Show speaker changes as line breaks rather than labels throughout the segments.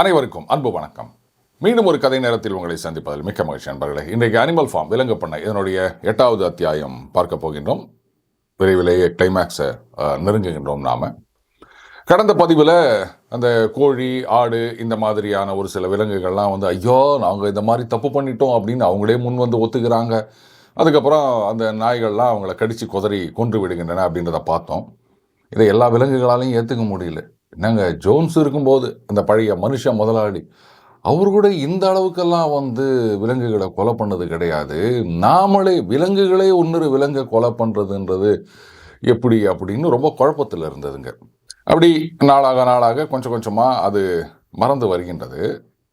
அனைவருக்கும் அன்பு வணக்கம். மீண்டும் ஒரு கதை நேரத்தில் உங்களை சந்திப்பதில் மிக்க மகிழ்ச்சி நண்பர்களே. இன்றைக்கு அனிமல் ஃபார்ம் விலங்கு பண்ண இதனுடைய எட்டாவது அத்தியாயம் பார்க்க போகின்றோம். விரைவிலேயே கிளைமேக்ஸை நெருங்குகின்றோம் நாம. கடந்த பதிவில் அந்த கோழி ஆடு இந்த மாதிரியான ஒரு சில விலங்குகள்லாம் வந்து ஐயோ நாங்கள் இந்த மாதிரி தப்பு பண்ணிட்டோம் அப்படின்னு அவங்களே முன் வந்து ஒத்துக்கிறாங்க. அதுக்கப்புறம் அந்த நாய்கள்லாம் அவங்கள கடித்து குதறி கொன்று விடுகின்றன அப்படின்றத பார்த்தோம். இதை எல்லா விலங்குகளாலையும் ஏற்றுக்க முடியல. என்னங்க ஜோன்ஸ் இருக்கும்போது அந்த பழைய மனுஷ முதலாளி அவர் கூட இந்த அளவுக்கெல்லாம் வந்து விலங்குகளை கொலை பண்ணது கிடையாது. நாமளே விலங்குகளே ஒன்று விலங்கை கொலை பண்ணுறதுன்றது எப்படி அப்படின்னு ரொம்ப குழப்பத்தில் இருந்ததுங்க. அப்படி நாளாக நாளாக கொஞ்சம் கொஞ்சமாக அது மறந்து வருகின்றது.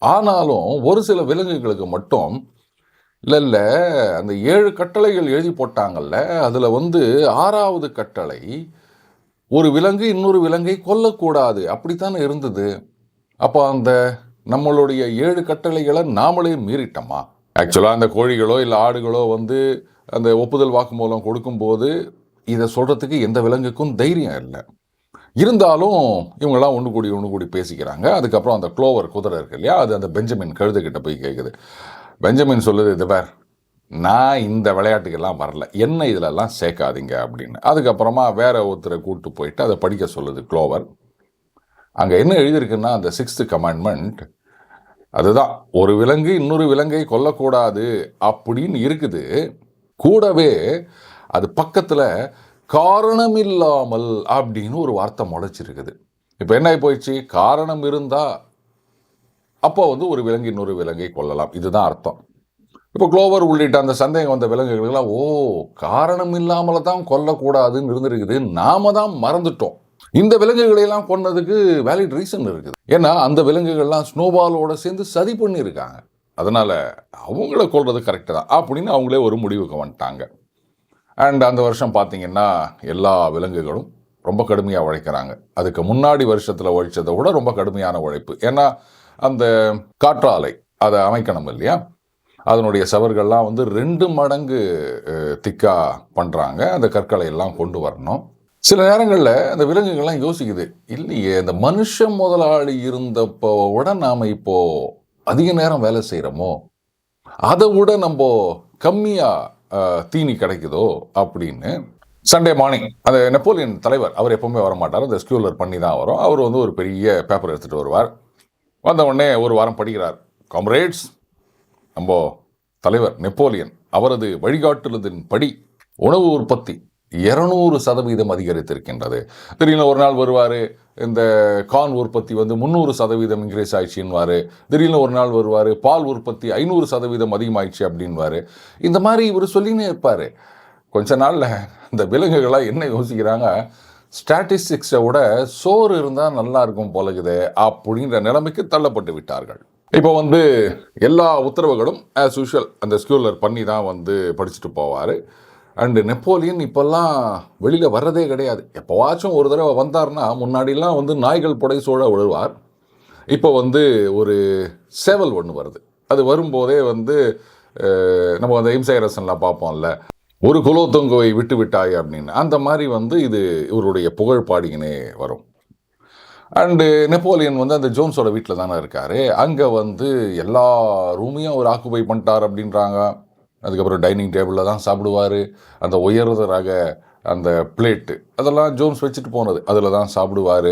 ஆனாலும் ஒரு சில விலங்குகளுக்கு மட்டும் இல்லை இல்லை அந்த ஏழு கட்டளைகள் எழுதி போட்டாங்கல்ல அதில் வந்து ஆறாவது கட்டளை ஒரு விலங்கு இன்னொரு விலங்கை கொல்லக்கூடாது. அப்படித்தானே இருந்தது? அப்போ அந்த நம்மளுடைய ஏழு கட்டளைகளை நாமளே மீறிட்டோமா? ஆக்சுவலாக அந்த கோழிகளோ இல்லை ஆடுகளோ வந்து அந்த ஒப்புதல் வாக்குமூலம் கொடுக்கும்போது இதை சொல்கிறதுக்கு எந்த விலங்குக்கும் தைரியம் இல்லை. இருந்தாலும் இவங்கெல்லாம் ஒன்று கூடி ஒன்று கூடி பேசிக்கிறாங்க. அதுக்கப்புறம் அந்த க்ளோவர் குதிரை இருக்கு இல்லையா? அது அந்த பெஞ்சமின் கழுதுகிட்ட போய் கேட்குது பெஞ்சமின் சொல்லுது இது பார் நான் இந்த விளையாட்டுக்கெல்லாம் வரல. என்ன இதிலெல்லாம் சேர்க்காதீங்க அப்படின்னு. அதுக்கப்புறமா வேற ஒருத்தரை கூட்டு போயிட்டு அதை படிக்க சொல்லுது க்ளோவர் அங்கே என்ன எழுதியிருக்குன்னா அந்த சிக்ஸ்த்து கமாண்ட்மெண்ட் அதுதான். ஒரு விலங்கு இன்னொரு விலங்கை கொல்லக்கூடாது அப்படின்னு இருக்குது. கூடவே அது பக்கத்தில் காரணம் இல்லாமல் அப்படின்னு ஒரு வார்த்தை முளைச்சிருக்குது. இப்போ என்ன ஆகி போயிடுச்சு காரணம் இருந்தால் அப்போ வந்து ஒரு விலங்கு இன்னொரு விலங்கை கொல்லலாம். இதுதான் அர்த்தம். இப்போ குளோவர் உள்ளிட்ட அந்த சந்தேகம் வந்த விலங்குகள்லாம் ஓ காரணம் இல்லாமல் தான் கொல்லக்கூடாதுன்னு இருந்திருக்குது. நாம தான் மறந்துட்டோம். இந்த விலங்குகளையெல்லாம் கொன்னதுக்கு வேலிட் ரீசன் இருக்குது. ஏன்னா அந்த விலங்குகள்லாம் ஸ்னோபாலோட சேர்ந்து சதி பண்ணியிருக்காங்க. அதனால் அவங்கள கொள்வது கரெக்டு தான் அப்படின்னு அவங்களே ஒரு முடிவுக்கு வந்துட்டாங்க. அண்ட் அந்த வருஷம் பார்த்தீங்கன்னா எல்லா விலங்குகளும் ரொம்ப கடுமையாக உழைக்கிறாங்க. அதுக்கு முன்னாடி வருஷத்தில் உழைச்சதை விட ரொம்ப கடுமையான உழைப்பு. ஏன்னா அந்த காற்றாலை அதை அமைக்கணும் இல்லையா? அதனுடைய சவர்கள்லாம் வந்து ரெண்டு மடங்கு திக்கா பண்ணுறாங்க அந்த கற்களை எல்லாம் கொண்டு வரணும். சில நேரங்களில் அந்த விலங்குகள்லாம் யோசிக்குது. இல்லையே இந்த மனுஷ முதலாளி இருந்தப்போ விட நாம் இப்போது அதிக நேரம் வேலை செய்கிறோமோ அதை விட நம்ம கம்மியாக தீனி கிடைக்குதோ? அப்படின்னு சண்டே மார்னிங் அந்த நெப்போலியன் தலைவர் அவர் எப்பவுமே வர மாட்டார் அந்த ஸ்கியூலர் பண்ணி தான் வரும். அவர் வந்து ஒரு பெரிய பேப்பர் எடுத்துகிட்டு வருவார். வந்த உடனே ஒரு வாரம் படிக்கிறார். காம்ரேட்ஸ் நம்ம தலைவர் நெப்போலியன் அவரது வழிகாட்டுலதின் படி உணவு உற்பத்தி இரநூறு சதவீதம் அதிகரித்திருக்கின்றது. திடீர்னு ஒரு நாள் வருவார் இந்த கான் உற்பத்தி வந்து முந்நூறு சதவீதம் இன்க்ரீஸ் ஆயிடுச்சுன்னுவார். திடீர்னு ஒரு நாள் வருவார் பால் உற்பத்தி ஐநூறு சதவீதம் அதிகமாயிடுச்சு அப்படின்வார் இந்த மாதிரி இவர் சொல்லினே இருப்பார். கொஞ்ச நாளில் இந்த விலங்குகளாக என்ன யோசிக்கிறாங்க? ஸ்டாட்டிஸ்டிக்ஸை விட சோறு இருந்தால் நல்லா இருக்கும் போலகுது அப்படின்ற நிலைமைக்கு தள்ளப்பட்டு விட்டார்கள். இப்போ வந்து எல்லா உத்தரவுகளும் ஆஸ் யூஷுவல் அந்த ஸ்கூலர் பண்ணி தான் வந்து படிச்சுட்டு போவார். அண்டு நெப்போலியன் இப்போல்லாம் வெளியில் வர்றதே கிடையாது. எப்போவாச்சும் ஒரு தடவை வந்தார்னா முன்னாடிலாம் வந்து நாய்கள் புடை சூழ விழுவார். இப்போ வந்து ஒரு சேவல் ஒன்று வருது. அது வரும்போதே வந்து நம்ம அந்த இம்சைரசன்லாம் பார்ப்போம்ல. ஒரு குலோத்துங்குவை விட்டு விட்டாய் அப்படின்னு. அந்த மாதிரி வந்து இது இவருடைய புகழ் பாடிக்கினே வரும். அண்டு நெப்போலியன் வந்து அந்த ஜோன்ஸோட வீட்டில் தானே இருக்கார். அங்கே வந்து எல்லா ரூமையும் அவர் ஆக்குபை பண்ணிட்டார் அப்படின்றாங்க. அதுக்கப்புறம் டைனிங் டேபிளில் தான் சாப்பிடுவார். அந்த உயர்ந்த ரக அந்த பிளேட்டு அதெல்லாம் ஜோன்ஸ் வச்சுட்டு போனது. அதில் தான் சாப்பிடுவார்.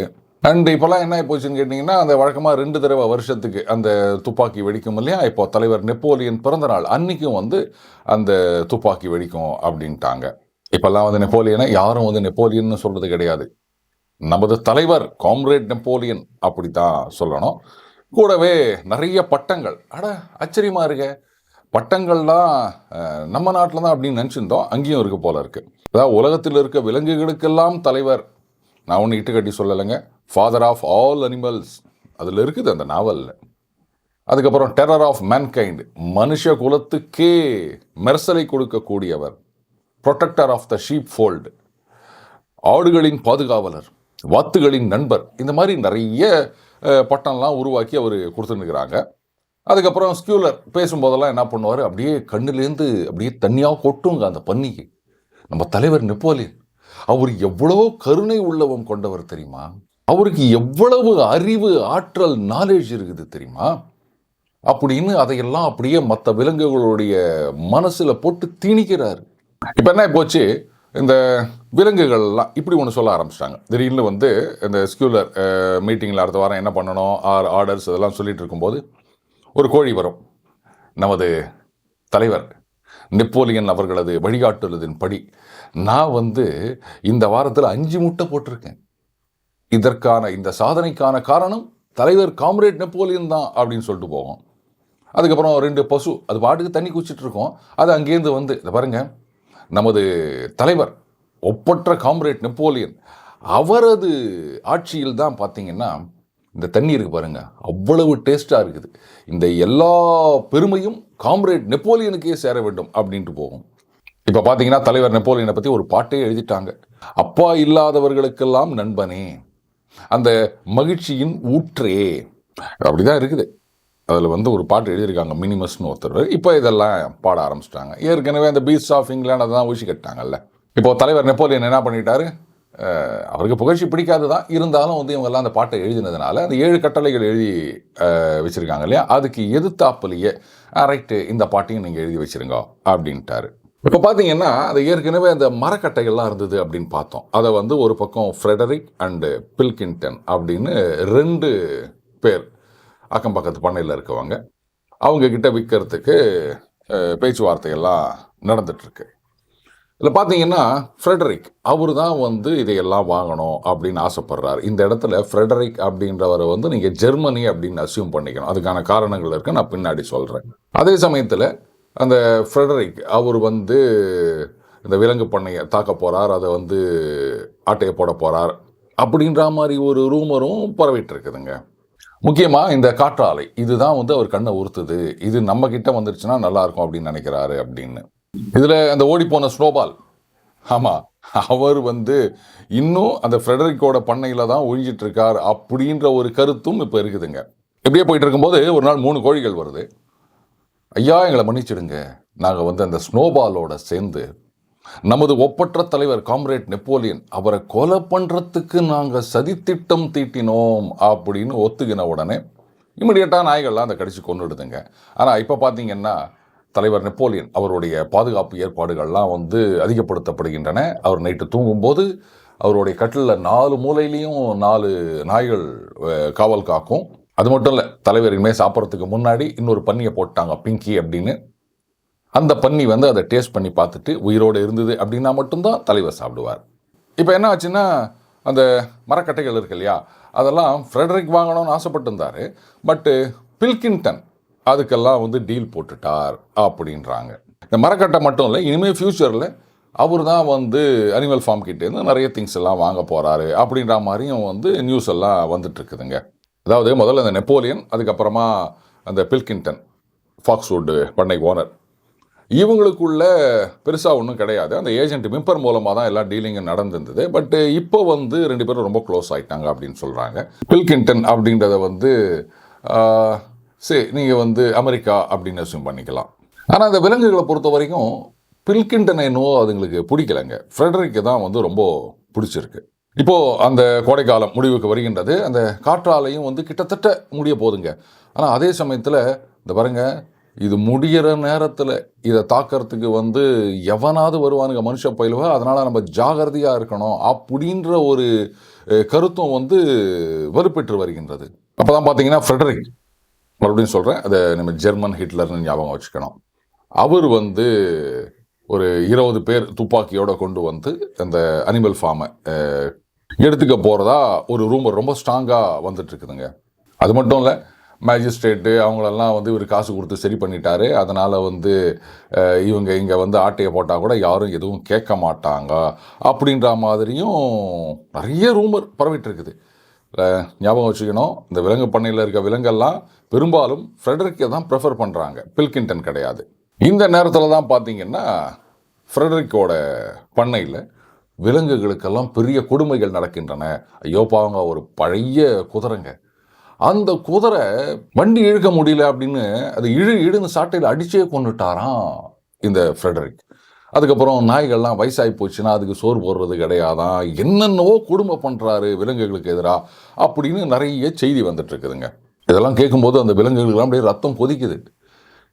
அண்ட் இப்போல்லாம் என்ன ஆகி போச்சுன்னு கேட்டிங்கன்னா அந்த வழக்கமாக ரெண்டு தடவை வருஷத்துக்கு அந்த துப்பாக்கி வெடிக்கும் இல்லையா? இப்போ தலைவர் நெப்போலியன் பிறந்த நாள் அன்றைக்கும் வந்து அந்த துப்பாக்கி வெடிக்கும் அப்படின்ட்டாங்க. இப்போல்லாம் வந்து நெப்போலியனை யாரும் வந்து நெப்போலியன்னு சொல்கிறது கிடையாது. நமது தலைவர் காம்ரேட் நெப்போலியன் அப்படித்தான் சொல்லணும். கூடவே நிறைய பட்டங்கள். அட ஆச்சரியமாக இருக்க. பட்டங்கள்லாம் நம்ம நாட்டில் தான் அப்படின்னு நினச்சிருந்தோம். அங்கேயும் இருக்கு போல இருக்குது அதாவது உலகத்தில் இருக்க விலங்குகளுக்கெல்லாம் தலைவர். நான் ஒன்று இட்டு கட்டி சொல்லலைங்க. ஃபாதர் ஆஃப் ஆல் அனிமல்ஸ் அதில் இருக்குது அந்த நாவலில் அதுக்கப்புறம் டெரர் ஆஃப் மேன்கைண்ட் மனுஷ குலத்துக்கே மெர்சலை கொடுக்கக்கூடியவர். Protector of the sheep fold ஆடுகளின் பாதுகாவலர். வாத்துகளின் நண்பர். இந்த மாதிரி நிறைய பட்டம்லாம் உருவாக்கி அவர் கொடுத்துருக்குறாங்க. அதுக்கப்புறம் ஸ்கியூலர் பேசும்போதெல்லாம் என்ன பண்ணுவார்? அப்படியே கண்ணுலேருந்து அப்படியே தண்ணியாக கொட்டுங்க அந்த பன்னிக்கு. நம்ம தலைவர் நெப்போலியன் அவர் எவ்வளோ கருணை உள்ளவம் கொண்டவர் தெரியுமா? அவருக்கு எவ்வளவு அறிவு ஆற்றல் நாலேஜ் இருக்குது தெரியுமா? அப்படின்னு அதையெல்லாம் அப்படியே மற்ற விலங்குகளுடைய மனசில் போட்டு திணிக்கிறார். இப்போ என்ன போச்சு? இந்த விலங்குகள்லாம் இப்படி ஒன்று சொல்ல ஆரம்பிச்சிட்டாங்க. திடீர்னு வந்து இந்த ஸ்கியூலர் மீட்டிங்கில் அடுத்த வாரம் என்ன பண்ணணும் ஆர் ஆர்டர்ஸ் இதெல்லாம் சொல்லிகிட்டு இருக்கும்போது ஒரு கோழி வரும். நமது தலைவர் நெப்போலியன் அவர்களது வழிகாட்டுதலின் படி நான் வந்து இந்த வாரத்தில் அஞ்சு முட்டை போட்டிருக்கேன். இதற்கான இந்த சாதனைக்கான காரணம் தலைவர் காம்ரேட் நெப்போலியன் தான் அப்படின்னு சொல்லிட்டு போவோம். அதுக்கப்புறம் ரெண்டு பசு அது பாட்டுக்கு தண்ணி குச்சிட்டு இருக்கோம். அது அங்கேருந்து வந்து இதை பாருங்கள் நமது தலைவர் ஒப்பற்ற காம்ரேட் நெப்போலியன் அவரது ஆட்சியில் தான் பார்த்தீங்கன்னா இந்த தண்ணி இருக்குது பாருங்கள் அவ்வளவு டேஸ்ட்டாக இருக்குது. இந்த எல்லா பெருமையும் காம்ரேட் நெப்போலியனுக்கே சேர வேண்டும் அப்படின்ட்டு போகும். இப்போ பார்த்தீங்கன்னா தலைவர் நெப்போலியனை பற்றி ஒரு பாட்டே எழுதிட்டாங்க. அப்பா இல்லாதவர்களுக்கெல்லாம் நண்பனே அந்த மகிழ்ச்சியின் ஊற்றே அப்படிதான் இருக்குது. அதில் வந்து ஒரு பாட்டு எழுதியிருக்காங்க மினிமஸ்னு ஒருத்தர். இப்போ இதெல்லாம் பாட ஆரம்பிச்சிட்டாங்க. ஏற்கனவே அந்த பீச் ஆஃப் இங்கிலாந்து அதெல்லாம் ஊசி கட்டாங்கல்ல இப்போ தலைவர் நெப்போலியன் என்ன பண்ணிட்டாரு? அவருக்கு புகழ்ச்சி பிடிக்காது தான். இருந்தாலும் வந்து இவங்கெல்லாம் அந்த பாட்டை எழுதினதுனால அந்த ஏழு கட்டளைகள் எழுதி வச்சுருக்காங்க இல்லையா? அதுக்கு எதிர்த்தாப்புலேயே ரைட்டு இந்த பாட்டையும் நீங்கள் எழுதி வச்சிருங்க அப்படின்ட்டாரு. இப்போ பார்த்தீங்கன்னா அது ஏற்கனவே அந்த மரக்கட்டைகள்லாம் இருந்தது அப்படின்னு பார்த்தோம். அதை வந்து ஒரு பக்கம் ஃப்ரெடரிக் அண்டு பில்கின்டன் அப்படின்னு ரெண்டு பேர் அக்கம் பக்கத்து பண்ணையில் இருக்கவங்க. அவங்கக்கிட்ட விற்கிறதுக்கு பேச்சுவார்த்தையெல்லாம் நடந்துட்டு இதில் பார்த்தீங்கன்னா ஃப்ரெடரிக் அவர் தான் வந்து இதையெல்லாம் வாங்கணும் அப்படின்னு ஆசைப்படுறாரு. இந்த இடத்துல ஃப்ரெடரிக் அப்படின்றவரை வந்து நீங்கள் ஜெர்மனி அப்படின்னு அசியூம் பண்ணிக்கணும். அதுக்கான காரணங்கள் இருக்கு நான் பின்னாடி சொல்கிறேன் அதே சமயத்தில் அந்த ஃப்ரெடரிக் அவர் வந்து இந்த விலங்கு பண்ணையை தாக்க போகிறார் அதை வந்து ஆட்டையை போட போகிறார் அப்படின்ற மாதிரி ஒரு ரூமரும் பரவிட்டு இருக்குதுங்க. முக்கியமாக இந்த காற்றாலை. இதுதான் வந்து அவர் கண்ணை உறுத்துது இது நம்ம கிட்ட வந்துருச்சுன்னா நல்லா இருக்கும் அப்படின்னு நினைக்கிறாரு அப்படின்னு. இதில் அந்த ஓடிப்போன ஸ்னோபால். ஆமாம் அவர் வந்து இன்னும் அந்த ஃப்ரெடரிக்கோட பண்ணையில் தான் ஒழிஞ்சிட்டு இருக்கார் அப்படின்ற ஒரு கருத்தும் இப்போ இருக்குதுங்க. இப்படியே போயிட்டு இருக்கும்போது ஒரு நாள் மூணு கோழிகள் வருது. ஐயா எங்களை மன்னிச்சிடுங்க. நாங்கள் வந்து அந்த ஸ்னோபாலோட சேர்ந்து நமது ஒப்பற்ற தலைவர் காம்ரேட் நெப்போலியன் அவரை கொலை பண்ணுறதுக்கு நாங்கள் சதித்திட்டம் தீட்டினோம் அப்படின்னு ஒத்துக்கின உடனே இமிடியட்டாக நாய்கள்லாம் அதை கடிச்சு கொண்டுடுதுங்க ஆனால் இப்போ பார்த்தீங்கன்னா தலைவர் நெப்போலியன் அவருடைய பாதுகாப்பு ஏற்பாடுகள்லாம் வந்து அதிகப்படுத்தப்படுகின்றன. அவர் நைட்டு தூங்கும்போது அவருடைய கட்டிலில் நாலு மூலையிலையும் நாலு நாய்கள் காவல் காக்கும். அது மட்டும் இல்லை தலைவர் இனிமேல் சாப்பிட்றதுக்கு முன்னாடி இன்னொரு பன்னியை போட்டாங்க பிங்கி அப்படின்னு. அந்த பன்னி வந்து அதை டேஸ்ட் பண்ணி பார்த்துட்டு உயிரோடு இருந்தது அப்படின்னா மட்டும்தான் தலைவர் சாப்பிடுவார். இப்போ என்ன ஆச்சுன்னா அந்த மரக்கட்டைகள் இருக்கு இல்லையா அதெல்லாம் ஃப்ரெடரிக் வாங்கணும்னு ஆசைப்பட்டிருந்தார் பட்டு பில்கின்டன் அதுக்கெல்லாம் வந்து டீல் போட்டுட்டார் அப்படின்றாங்க. இந்த மரக்கட்டை மட்டும் இல்லை இனிமேல் ஃப்யூச்சரில் அவர் தான் வந்து அனிமல் ஃபார்ம் கிட்டேருந்து நிறைய திங்ஸ் எல்லாம் வாங்க போகிறாரு அப்படின்ற மாதிரியும் வந்து நியூஸ் எல்லாம் வந்துட்டுருக்குதுங்க அதாவது முதல்ல இந்த நெப்போலியன் அதுக்கப்புறமா அந்த பில்கின்டன் ஃபாக்ஸ்வுட் பண்ணை ஓனர் இவங்களுக்குள்ள பெருசாக ஒன்றும் கிடையாது. அந்த ஏஜென்ட் மிம்பர் மூலமாக தான் எல்லா டீலிங்கும் நடந்திருந்தது. பட் இப்போ வந்து ரெண்டு பேரும் ரொம்ப க்ளோஸ் ஆகிட்டாங்க அப்படின்னு சொல்கிறாங்க பில்கின்டன் அப்படின்றத வந்து சரி நீங்கள் வந்து அமெரிக்கா அப்படின்னு அசியூம் பண்ணிக்கலாம். ஆனால் அந்த விலங்குகளை பொறுத்த வரைக்கும் பில்கின்டனை என்னவோ அதுங்களுக்கு பிடிக்கலைங்க. ஃப்ரெடரிக்கு தான் வந்து ரொம்ப பிடிச்சிருக்கு. இப்போது அந்த கோடைக்காலம் முடிவுக்கு வருகின்றது. அந்த காற்றாலையும் வந்து கிட்டத்தட்ட முடிய போகுதுங்க ஆனால் அதே சமயத்தில் இந்த பாருங்க இது முடியிற நேரத்தில் இதை தாக்கிறதுக்கு வந்து எவனாவது வருவானுங்க மனுஷ பயிலுவ? அதனால் நம்ம ஜாகிரதையாக இருக்கணும் அப்படின்ற ஒரு கருத்தும் வந்து வலுப்பெற்று வருகின்றது. அப்போ தான் பார்த்தீங்கன்னா ஃப்ரெடரிக் மறுபடியும் சொல்கிறேன் அதை நம்ம ஜெர்மன் ஹிட்லர்னு ஞாபகம் வச்சுக்கணும். அவர் வந்து ஒரு இருபது பேர் துப்பாக்கியோடு கொண்டு வந்து அந்த அனிமல் ஃபார்மை எடுத்துக்க போகிறதா ஒரு ரூமர் ரொம்ப ஸ்ட்ராங்காக வந்துட்டு இருக்குதுங்க. அது மட்டும் இல்லை மேஜிஸ்ட்ரேட்டு அவங்களெல்லாம் வந்து இவர் காசு கொடுத்து சரி பண்ணிட்டாரு. அதனால் வந்து இவங்க இங்கே வந்து ஆட்டையை போட்டால் கூட யாரும் எதுவும் கேட்க மாட்டாங்க. அப்படின்ற மாதிரியும் நிறைய ரூமர் பரவிட்டு இருக்குது ஞாபகம் வச்சுக்கணும் இந்த விலங்கு பண்ணையில் இருக்க விலங்கெல்லாம் பெரும்பாலும் ஃப்ரெடரிக்கை தான் ப்ரிஃபர் பண்ணுறாங்க பில்கின்டன் கிடையாது. இந்த நேரத்தில் தான் பார்த்தீங்கன்னா ஃப்ரெடரிக்கோட பண்ணையில் விலங்குகளுக்கெல்லாம் பெரிய கொடுமைகள் நடக்கின்றன. ஐயோ பாவங்க ஒரு பழைய குதிரைங்க. அந்த குதிரை வண்டி இழுக்க முடியல அப்படின்னு அது இழு இழுன்னு சாட்டையில் அடிச்சே கொண்டுட்டாராம் இந்த ஃப்ரெடரிக். அதுக்கப்புறம் நாய்கள்லாம் வயசாகி போச்சுன்னா அதுக்கு சோறு போடுறது கிடையாதான். என்னென்னவோ குடும்ப பண்ணுறாரு விலங்குகளுக்கு எதிராக அப்படின்னு நிறைய செய்தி வந்துட்டுருக்குதுங்க. இதெல்லாம் கேட்கும்போது அந்த விலங்குகளுக்கெல்லாம் அப்படியே ரத்தம் கொதிக்குது.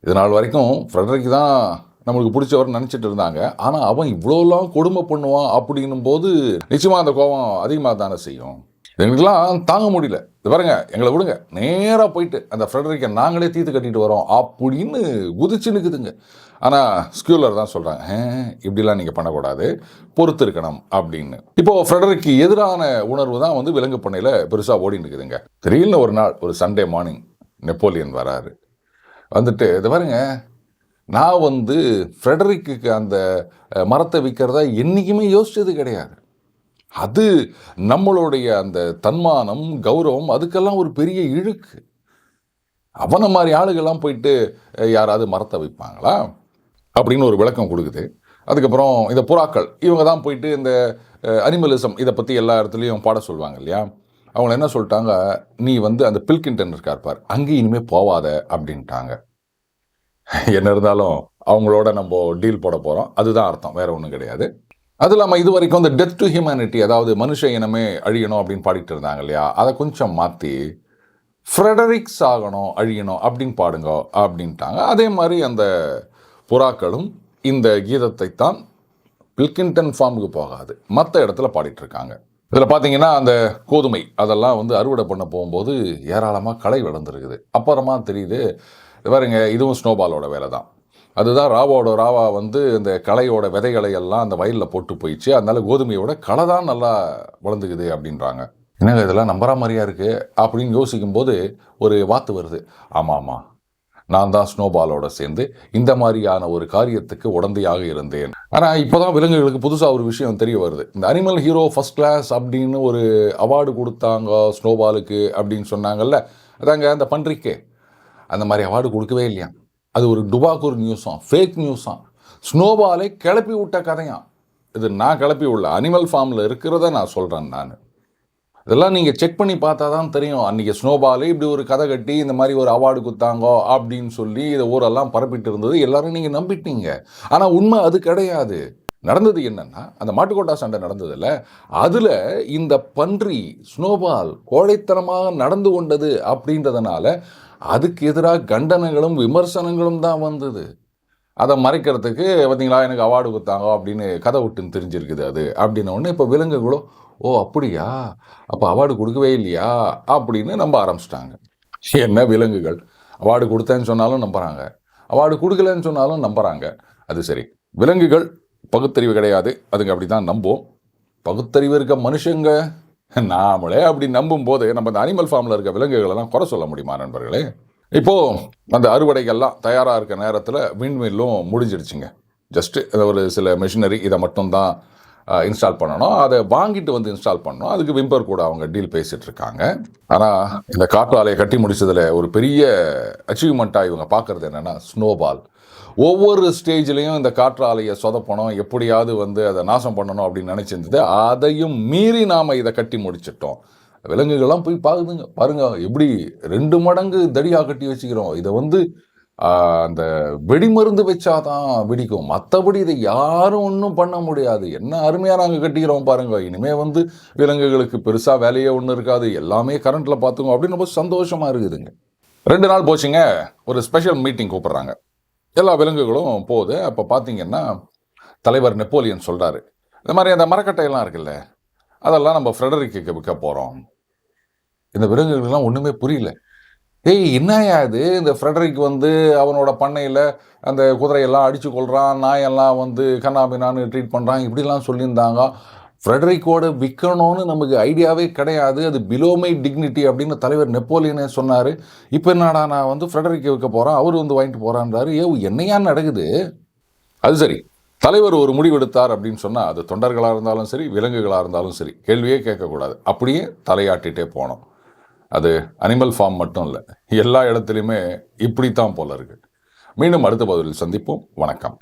இது நாள் வரைக்கும் ஃப்ரெடரிக் தான் நம்மளுக்கு பிடிச்சவர் நினச்சிட்டு இருந்தாங்க. ஆனால் அவன் இவ்வளோலாம் கொடுமை பண்ணுவான் அப்படின்னும் போது நிச்சயமாக அந்த கோபம் அதிகமாக தானே செய்யும்? எங்களுக்கெல்லாம் தாங்க முடியல. இது பாருங்க எங்களை விடுங்க. நேராக போயிட்டு அந்த ஃப்ரெடரிக்கை நாங்களே தீர்த்து கட்டிட்டு வரோம் அப்படின்னு குதிச்சு நிற்குதுங்க ஆனால் ஸ்கியூலர் தான் சொல்கிறாங்க இப்படிலாம் நீங்கள் பண்ணக்கூடாது. பொறுத்து இருக்கணும் அப்படின்னு. இப்போது ஃப்ரெடரிக்கு எதிரான உணர்வு தான் வந்து விலங்கு பண்ணையில் பெருசாக ஓடின்னு இருக்குதுங்க திடீர்னு ஒரு நாள் ஒரு சண்டே மார்னிங் நெப்போலியன் வராரு. வந்துட்டு இது பாருங்க நான் வந்து ஃப்ரெடரிக்கு அந்த மரத்தை விற்கிறதா என்றைக்குமே யோசிச்சது கிடையாது. அது நம்மளுடைய அந்த தன்மானம் கௌரவம் அதுக்கெல்லாம் ஒரு பெரிய இழுக்கு. அவனை மாதிரி ஆளுகள்லாம் போயிட்டு யாராவது மரத்தை வைப்பாங்களா? அப்படின்னு ஒரு விளக்கம் கொடுக்குது. அதுக்கப்புறம் இந்த புறாக்கள் இவங்க தான் போயிட்டு இந்த அனிமலிசம் இதை பற்றி எல்லா இடத்துலையும் பாட சொல்லுவாங்க இல்லையா? அவங்க என்ன சொல்லிட்டாங்க? நீ வந்து அந்த பில்கின்டன் இருக்கார் பார் அங்கே இனிமேல் போவாத அப்படின்ட்டாங்க. என்ன இருந்தாலும் அவங்களோட நம்ம டீல் போட போகிறோம் அதுதான் அர்த்தம் வேறு ஒன்றும் கிடையாது. அது இல்லாமல் இது வரைக்கும் இந்த டெத் டு ஹியூமனிட்டி அதாவது மனுஷ இனமே அழியணும் அப்படின்னு பாடிட்டு இருந்தாங்க இல்லையா? அதை கொஞ்சம் மாற்றி ஃப்ரெடரிக்ஸ் ஆகணும் அழியணும் அப்படின்னு பாடுங்க அப்படின்ட்டாங்க. அதே மாதிரி அந்த புறாக்களும் இந்த கீதத்தை தான் பில்கின்டன் ஃபார்முக்கு போகாது. மற்ற இடத்துல பாடிட்டு இருக்காங்க. இதில் பார்த்தீங்கன்னா அந்த கோதுமை அதெல்லாம் வந்து அறுவடை பண்ண போகும்போது ஏராளமாக களை வளர்ந்துருக்குது. அப்புறமா தெரியுது பாருங்க இதுவும் ஸ்னோபாலோட வேலை தான் அதுதான் ராவோட ராவா வந்து இந்த களையோட விதைகளை எல்லாம் அந்த வயலில் போட்டு போயிடுச்சு. அதனால கோதுமையோட களை தான் நல்லா வளர்ந்துக்குது அப்படின்றாங்க. என்னங்க இதெல்லாம் நம்புற மாதிரியா இருக்கு? அப்படின்னு யோசிக்கும் போது ஒரு வாத்து வருது. ஆமாம் ஆமாம் நான் தான் ஸ்னோபாலோட சேர்ந்து இந்த மாதிரியான ஒரு காரியத்துக்கு உடந்தையாக இருந்தேன். ஆனால் இப்போதான் விலங்குகளுக்கு புதுசாக ஒரு விஷயம் தெரிய வருது. இந்த அனிமல் ஹீரோ ஃபர்ஸ்ட் கிளாஸ் அப்படின்னு ஒரு அவார்டு கொடுத்தாங்க ஸ்னோபாலுக்கு அப்படின்னு சொன்னாங்கல்ல. அதாங்க அந்த பன்றிக்கே. அந்த மாதிரி அவார்டு கொடுக்கவே இல்லையா? அது ஒரு டுபாக்கூர் நியூஸாம் ஃபேக் நியூஸாம் ஸ்னோபாலை கிளப்பி விட்ட கதையாம் இது நான் கிளப்பி உள்ள அனிமல் ஃபார்மில் இருக்கிறத நான் சொல்கிறேன் நான். இதெல்லாம் நீங்கள் செக் பண்ணி பார்த்தா தான் தெரியும். அன்றைக்கி ஸ்னோபாலு இப்படி ஒரு கதை கட்டி இந்த மாதிரி ஒரு அவார்டு கொடுத்தாங்கோ அப்படின்னு சொல்லி இதை ஊரெல்லாம் பரப்பிட்டு இருந்தது. எல்லாரும் நீங்கள் நம்பிட்டீங்க. ஆனால் உண்மை அது கிடையாது. நடந்தது என்னென்னா அந்த மாட்டுக்கோட்டா சண்டை நடந்ததுல அதில் இந்த பன்றி ஸ்னோபால் கோழைத்தனமாக நடந்து கொண்டது அப்படின்றதுனால அதுக்கு எதிராக கண்டனங்களும் விமர்சனங்களும் தான் வந்தது. அதை மறைக்கிறதுக்கு பார்த்தீங்களா எனக்கு அவார்டு கொடுத்தாங்க அப்படின்னு கதை விட்டுன்னு தெரிஞ்சிருக்குது அது. அப்படின்னோடனே இப்போ விலங்குகளும் ஓ அப்படியா? அப்போ அவார்டு கொடுக்கவே இல்லையா? அப்படின்னு நம்ப ஆரம்பிச்சிட்டாங்க. என்ன விலங்குகள்? அவார்டு கொடுத்தேன்னு சொன்னாலும் நம்புகிறாங்க அவார்டு கொடுக்கலன்னு சொன்னாலும் நம்புகிறாங்க அது சரி. விலங்குகள் பகுத்தறிவு கிடையாது. அதுங்க அப்படி தான் நம்புவோம். பகுத்தறிவு இருக்க மனுஷங்க நாமளே அப்படி நம்பும் போது நம்ம இந்த அனிமல் ஃபார்மில் இருக்க விலங்குகளெல்லாம் குறை சொல்ல முடியுமா நண்பர்களே? இப்போது அந்த அறுவடைகள்லாம் தயாராக இருக்க நேரத்தில் விண்மில்லும் முடிஞ்சிடுச்சுங்க. ஜஸ்ட்டு ஒரு சில மிஷினரி இதை மட்டும்தான் இன்ஸ்டால் பண்ணணும். அதை வாங்கிட்டு வந்து இன்ஸ்டால் பண்ணணும். அதுக்கு விம்பர் கூட அவங்க டீல் பேசிகிட்டு இருக்காங்க. ஆனால் இந்த காற்றாலையை கட்டி முடித்ததில் ஒரு பெரிய அச்சீவ்மெண்ட்டாக இவங்க பார்க்குறது என்னென்னா ஸ்னோபால் ஒவ்வொரு ஸ்டேஜ்லேயும் இந்த காற்றாலையை சொதப்பணும் எப்படியாவது வந்து அதை நாசம் பண்ணணும் அப்படின்னு நினச்சிருந்தது. அதையும் மீறி நாம் இதை கட்டி முடிச்சிட்டோம். விலங்குகள்லாம் போய் பாக்குதுங்க. பாருங்க எப்படி ரெண்டு மடங்கு தடியாக கட்டி வச்சுக்கிறோம். இதை வந்து அந்த வெடிமருந்து வச்சாதான் வெடிக்கும். மற்றபடி இதை யாரும் ஒன்றும் பண்ண முடியாது. என்ன அருமையாக நாங்கள் கட்டிக்கிறோம் பாருங்க. இனிமேல் வந்து விலங்குகளுக்கு பெருசாக வேலையே ஒன்றும் இருக்காது. எல்லாமே கரண்ட்டில் பார்த்துக்கோ அப்படின்னு ரொம்ப சந்தோஷமாக இருக்குதுங்க. ரெண்டு நாள் போச்சுங்க. ஒரு ஸ்பெஷல் மீட்டிங் கூப்பிட்றாங்க. எல்லா விலங்குகளும் போகுது. அப்போ பார்த்தீங்கன்னா தலைவர் நெப்போலியன் சொல்கிறாரு இந்த மாதிரி அந்த மரக்கட்டையெல்லாம் இருக்குல்ல அதெல்லாம் நம்ம ஃப்ரெடரிக்கு விற்க போகிறோம் இந்த விலங்குகளுக்கெல்லாம் ஒன்றுமே புரியல. ஏய் என்னையா இது? இந்த ஃப்ரெடரிக் வந்து அவனோட பண்ணையில் அந்த குதிரையெல்லாம் அடித்து கொள்கிறான் நாயெல்லாம் வந்து கண்ணாபின்னான்னு ட்ரீட் பண்ணுறான் இப்படிலாம் சொல்லியிருந்தாங்க. ஃப்ரெடரிக்கோட விற்கணும்னு நமக்கு ஐடியாவே கிடையாது. அது பிலோமை டிக்னிட்டி அப்படின்னு தலைவர் நெப்போலியனே சொன்னார். இப்போ என்னடா நான் வந்து ஃப்ரெடரிக்கை விற்க போகிறேன் அவர் வந்து வாங்கிட்டு போகிறான்றாரு ஏ என்னையா நடக்குது? அது சரி. தலைவர் ஒரு முடிவெடுத்தார் அப்படின்னு சொன்னால் அது தொண்டர்களாக இருந்தாலும் சரி விலங்குகளாக இருந்தாலும் சரி கேள்வியே கேட்கக்கூடாது. அப்படியே தலையாட்டிகிட்டே போனோம். அது அனிமல் ஃபார்ம் மட்டும் இல்லை எல்லா இடத்துலையுமே இப்படித்தான் போல இருக்குது மீண்டும் அடுத்த பதிலில் சந்திப்போம். வணக்கம்.